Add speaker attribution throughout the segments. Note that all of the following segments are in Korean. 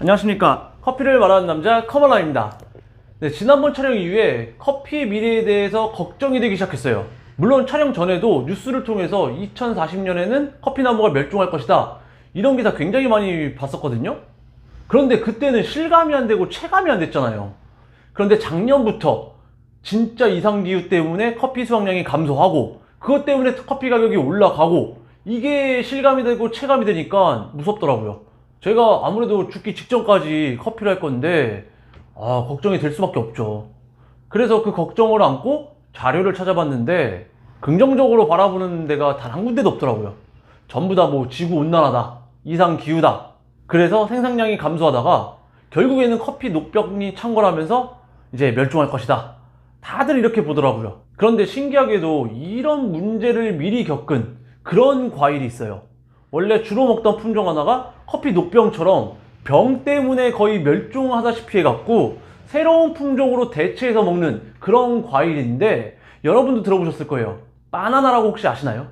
Speaker 1: 안녕하십니까. 커피를 말하는 남자 커멀라입니다. 네, 지난번 촬영 이후에 커피의 미래에 대해서 걱정이 되기 시작했어요. 물론 촬영 전에도 뉴스를 통해서 2040년에는 커피나무가 멸종할 것이다. 이런 기사 굉장히 많이 봤었거든요. 그런데 그때는 실감이 안 되고 체감이 안 됐잖아요. 그런데 작년부터 진짜 이상기후 때문에 커피 수확량이 감소하고 그것 때문에 커피 가격이 올라가고 이게 실감이 되고 체감이 되니까 무섭더라고요. 제가 아무래도 죽기 직전까지 커피를 할 건데 아 걱정이 될 수밖에 없죠. 그래서 그 걱정을 안고 자료를 찾아봤는데 긍정적으로 바라보는 데가 단 한 군데도 없더라고요. 전부 다 뭐 지구 온난화다, 이상 기후다. 그래서 생산량이 감소하다가 결국에는 커피 녹병이 창궐하면서 이제 멸종할 것이다. 다들 이렇게 보더라고요. 그런데 신기하게도 이런 문제를 미리 겪은 그런 과일이 있어요. 원래 주로 먹던 품종 하나가 커피 녹병처럼 병 때문에 거의 멸종하다시피 해갖고 새로운 품종으로 대체해서 먹는 그런 과일인데 여러분도 들어보셨을 거예요. 바나나라고 혹시 아시나요?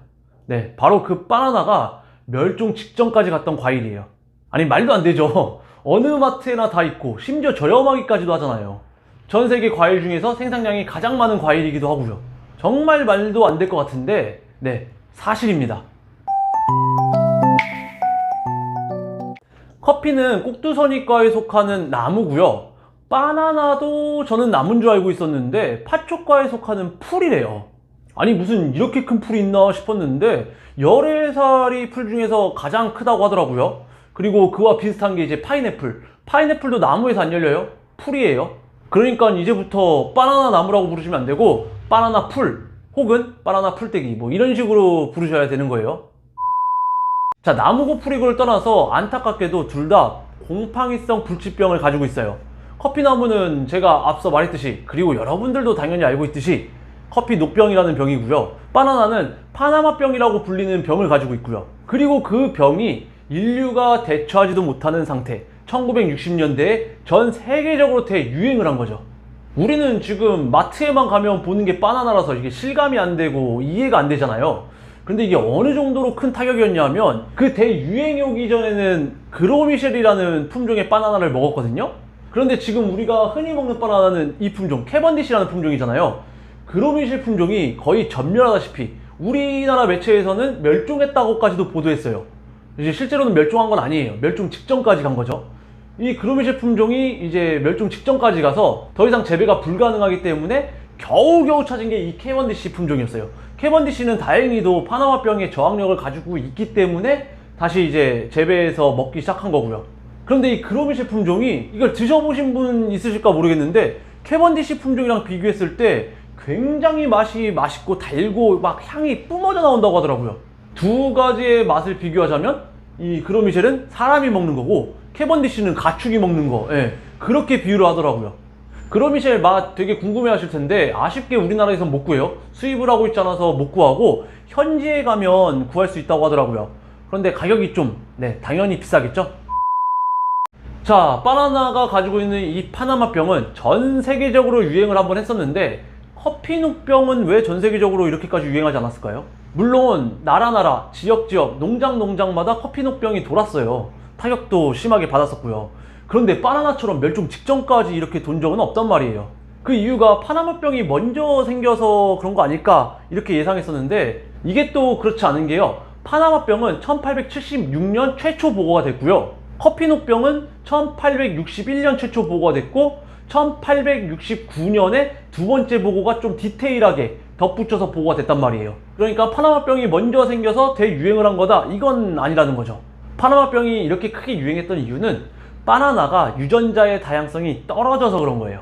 Speaker 1: 네, 바로 그 바나나가 멸종 직전까지 갔던 과일이에요. 아니 말도 안 되죠. 어느 마트에나 다 있고 심지어 저렴하기까지도 하잖아요. 전 세계 과일 중에서 생산량이 가장 많은 과일이기도 하고요. 정말 말도 안 될 것 같은데, 네, 사실입니다. 커피는 꼭두선이과에 속하는 나무고요. 바나나도 저는 나무인 줄 알고 있었는데 파초과에 속하는 풀이래요. 아니 무슨 이렇게 큰 풀이 있나 싶었는데 열애살이 풀 중에서 가장 크다고 하더라고요. 그리고 그와 비슷한 게 이제 파인애플. 파인애플도 나무에서 안 열려요. 풀이에요. 그러니까 이제부터 바나나 나무라고 부르시면 안 되고 바나나 풀 혹은 바나나 풀떼기 뭐 이런 식으로 부르셔야 되는 거예요. 자, 나무고 풀이고를 떠나서 안타깝게도 둘다 곰팡이성 불치병을 가지고 있어요. 커피나무는 제가 앞서 말했듯이 그리고 여러분들도 당연히 알고 있듯이 커피 녹병이라는 병이고요. 바나나는 파나마병이라고 불리는 병을 가지고 있고요. 그리고 그 병이 인류가 대처하지도 못하는 상태. 1960년대에 전 세계적으로 대유행을 한 거죠. 우리는 지금 마트에만 가면 보는 게 바나나라서 이게 실감이 안 되고 이해가 안 되잖아요. 근데 이게 어느 정도로 큰 타격이었냐면 그 대유행이 오기 전에는 그로미셸이라는 품종의 바나나를 먹었거든요. 그런데 지금 우리가 흔히 먹는 바나나는 이 품종 캐번디시라는 품종이잖아요. 그로미셸 품종이 거의 전멸하다시피 우리나라 매체에서는 멸종했다고까지도 보도했어요. 이제 실제로는 멸종한 건 아니에요. 멸종 직전까지 간 거죠. 이 그로미셸 품종이 이제 멸종 직전까지 가서 더 이상 재배가 불가능하기 때문에 겨우겨우 찾은 게이 캐번디시 품종이었어요. 캐번디시는 다행히도 파나마병의 저항력을 가지고 있기 때문에 다시 이제 재배해서 먹기 시작한 거고요. 그런데 이 그로미셸 품종이 이걸 드셔보신 분 있으실까 모르겠는데 캐번디시 품종이랑 비교했을 때 굉장히 맛이 맛있고 달고 막 향이 뿜어져 나온다고 하더라고요. 두 가지의 맛을 비교하자면 이 그로미셸은 사람이 먹는 거고 캐번디시는 가축이 먹는 거. 예, 그렇게 비유를 하더라고요. 그로미셸 맛 되게 궁금해 하실 텐데 아쉽게 우리나라에서 못 구해요. 수입을 하고 있지 않아서 못 구하고 현지에 가면 구할 수 있다고 하더라고요. 그런데 가격이 좀 네, 당연히 비싸겠죠? 자, 바나나가 가지고 있는 이 파나마 병은 전 세계적으로 유행을 한번 했었는데 커피눅병은 왜 전 세계적으로 이렇게까지 유행하지 않았을까요? 물론 나라 나라, 지역 지역, 농장 농장마다 커피눅병이 돌았어요. 타격도 심하게 받았었고요. 그런데 바나나처럼 멸종 직전까지 이렇게 돈 적은 없단 말이에요. 그 이유가 파나마병이 먼저 생겨서 그런 거 아닐까 이렇게 예상했었는데 이게 또 그렇지 않은 게요. 파나마병은 1876년 최초 보고가 됐고요. 커피녹병은 1861년 최초 보고가 됐고 1869년에 두 번째 보고가 좀 디테일하게 덧붙여서 보고가 됐단 말이에요. 그러니까 파나마병이 먼저 생겨서 대유행을 한 거다. 이건 아니라는 거죠. 파나마병이 이렇게 크게 유행했던 이유는 바나나가 유전자의 다양성이 떨어져서 그런 거예요.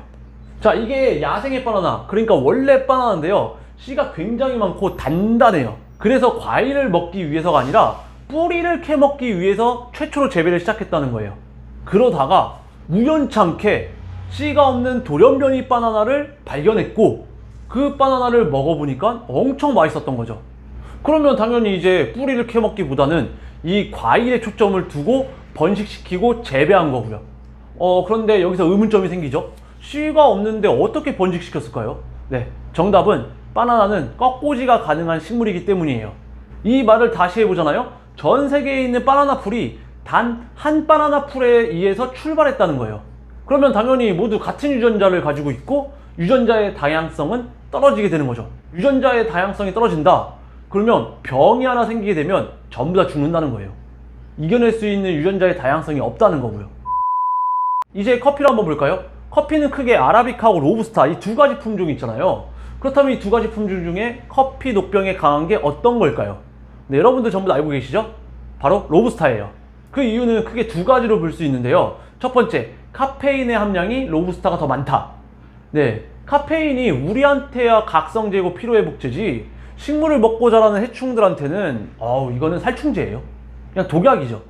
Speaker 1: 자, 이게 야생의 바나나, 그러니까 원래 바나나인데요. 씨가 굉장히 많고 단단해요. 그래서 과일을 먹기 위해서가 아니라 뿌리를 캐 먹기 위해서 최초로 재배를 시작했다는 거예요. 그러다가 우연찮게 씨가 없는 돌연변이 바나나를 발견했고 그 바나나를 먹어보니까 엄청 맛있었던 거죠. 그러면 당연히 이제 뿌리를 캐 먹기보다는 이 과일에 초점을 두고 번식시키고 재배한 거고요. 어, 그런데 여기서 의문점이 생기죠. 씨가 없는데 어떻게 번식시켰을까요? 네, 정답은 바나나는 꺾고지가 가능한 식물이기 때문이에요. 이 말을 다시 해보잖아요. 전 세계에 있는 바나나 풀이 단 한 바나나 풀에 의해서 출발했다는 거예요. 그러면 당연히 모두 같은 유전자를 가지고 있고 유전자의 다양성은 떨어지게 되는 거죠. 유전자의 다양성이 떨어진다. 그러면 병이 하나 생기게 되면 전부 다 죽는다는 거예요. 이겨낼 수 있는 유전자의 다양성이 없다는 거고요. 이제 커피를 한번 볼까요? 커피는 크게 아라비카하고 로부스타 이 두 가지 품종이 있잖아요. 그렇다면 이 두 가지 품종 중에 커피 녹병에 강한 게 어떤 걸까요? 네, 여러분들 전부 다 알고 계시죠? 바로 로부스타예요. 그 이유는 크게 두 가지로 볼 수 있는데요. 첫 번째, 카페인의 함량이 로부스타가 더 많다. 네, 카페인이 우리한테야 각성제고 피로회복제지 식물을 먹고 자라는 해충들한테는 어우 이거는 살충제예요. 그냥 독약이죠.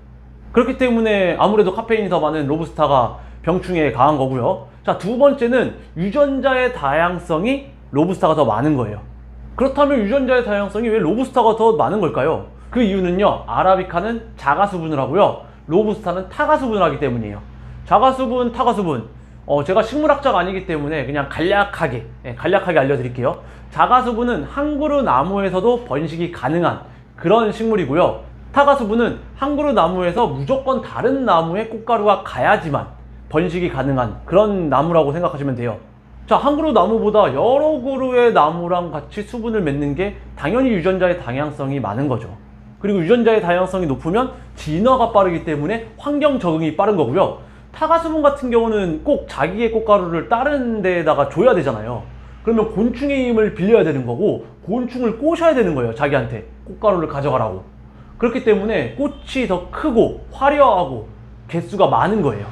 Speaker 1: 그렇기 때문에 아무래도 카페인이 더 많은 로부스타가 병충해에 강한 거고요. 자, 두 번째는 유전자의 다양성이 로부스타가 더 많은 거예요. 그렇다면 유전자의 다양성이 왜 로부스타가 더 많은 걸까요? 그 이유는요, 아라비카는 자가수분을 하고요, 로부스타는 타가수분을 하기 때문이에요. 자가수분, 타가수분. 어, 제가 식물학자가 아니기 때문에 그냥 간략하게, 예, 간략하게 알려드릴게요. 자가수분은 한 그루 나무에서도 번식이 가능한 그런 식물이고요. 타가수분은 한 그루 나무에서 무조건 다른 나무의 꽃가루가 가야지만 번식이 가능한 그런 나무라고 생각하시면 돼요. 자, 한 그루 나무보다 여러 그루의 나무랑 같이 수분을 맺는 게 당연히 유전자의 다양성이 많은 거죠. 그리고 유전자의 다양성이 높으면 진화가 빠르기 때문에 환경 적응이 빠른 거고요. 타가수분 같은 경우는 꼭 자기의 꽃가루를 다른 데에다가 줘야 되잖아요. 그러면 곤충의 힘을 빌려야 되는 거고 곤충을 꼬셔야 되는 거예요. 자기한테 꽃가루를 가져가라고. 그렇기 때문에 꽃이 더 크고 화려하고 개수가 많은 거예요.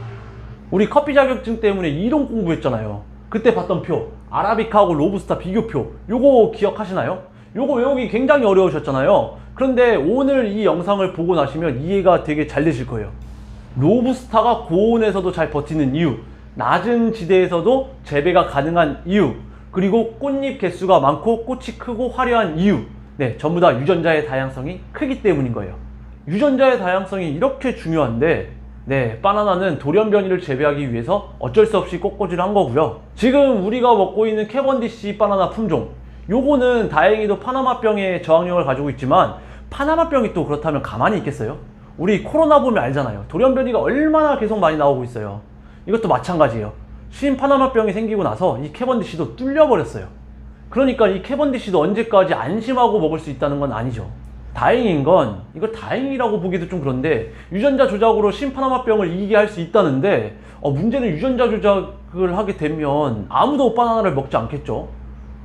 Speaker 1: 우리 커피 자격증 때문에 이론 공부했잖아요. 그때 봤던 표, 아라비카하고 로부스타 비교표, 요거 기억하시나요? 요거 외우기 굉장히 어려우셨잖아요. 그런데 오늘 이 영상을 보고 나시면 이해가 되게 잘 되실 거예요. 로부스타가 고온에서도 잘 버티는 이유, 낮은 지대에서도 재배가 가능한 이유, 그리고 꽃잎 개수가 많고 꽃이 크고 화려한 이유, 네, 전부 다 유전자의 다양성이 크기 때문인 거예요. 유전자의 다양성이 이렇게 중요한데, 네, 바나나는 돌연변이를 재배하기 위해서 어쩔 수 없이 꽃꽂이를 한 거고요. 지금 우리가 먹고 있는 캐번디시 바나나 품종, 요거는 다행히도 파나마병의 저항력을 가지고 있지만, 파나마병이 또 그렇다면 가만히 있겠어요? 우리 코로나 보면 알잖아요. 돌연변이가 얼마나 계속 많이 나오고 있어요. 이것도 마찬가지예요. 신파나마병이 생기고 나서 이 캐번디시도 뚫려버렸어요. 그러니까 이 캐번디시도 언제까지 안심하고 먹을 수 있다는 건 아니죠. 다행인 건 이걸 다행이라고 보기도 좀 그런데 유전자 조작으로 신파나마병을 이기게 할 수 있다는데 어, 문제는 유전자 조작을 하게 되면 아무도 바나나를 먹지 않겠죠.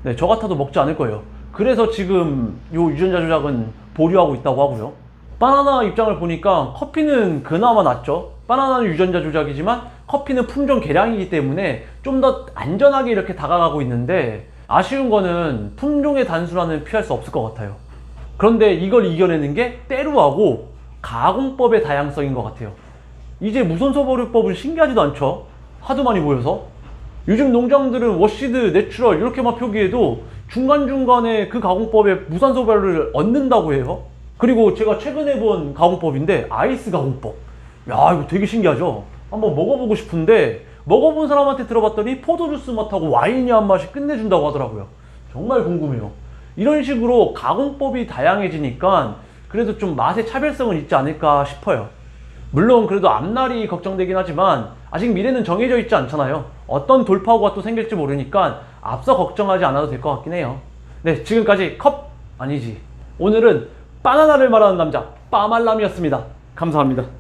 Speaker 1: 네, 저 같아도 먹지 않을 거예요. 그래서 지금 요 유전자 조작은 보류하고 있다고 하고요. 바나나 입장을 보니까 커피는 그나마 낫죠. 바나나는 유전자 조작이지만 커피는 품종 개량이기 때문에 좀 더 안전하게 이렇게 다가가고 있는데 아쉬운 거는 품종의 단순화는 피할 수 없을 것 같아요. 그런데 이걸 이겨내는 게 때루하고 가공법의 다양성인 것 같아요. 이제 무선소 버류법은 신기하지도 않죠. 하도 많이 보여서. 요즘 농장들은 워시드, 내추럴 이렇게만 표기해도 중간중간에 그 가공법에 무산소 발효를 얻는다고 해요. 그리고 제가 최근에 본 가공법인데 아이스 가공법. 야 이거 되게 신기하죠. 한번 먹어보고 싶은데 먹어본 사람한테 들어봤더니 포도주스 맛하고 와인이 한 맛이 끝내준다고 하더라고요. 정말 궁금해요. 이런 식으로 가공법이 다양해지니까 그래도 좀 맛의 차별성은 있지 않을까 싶어요. 물론 그래도 앞날이 걱정되긴 하지만 아직 미래는 정해져 있지 않잖아요. 어떤 돌파구가 또 생길지 모르니까 앞서 걱정하지 않아도 될 것 같긴 해요. 네, 지금까지 컵 아니지. 오늘은 바나나를 말하는 남자 빠말람이었습니다. 감사합니다.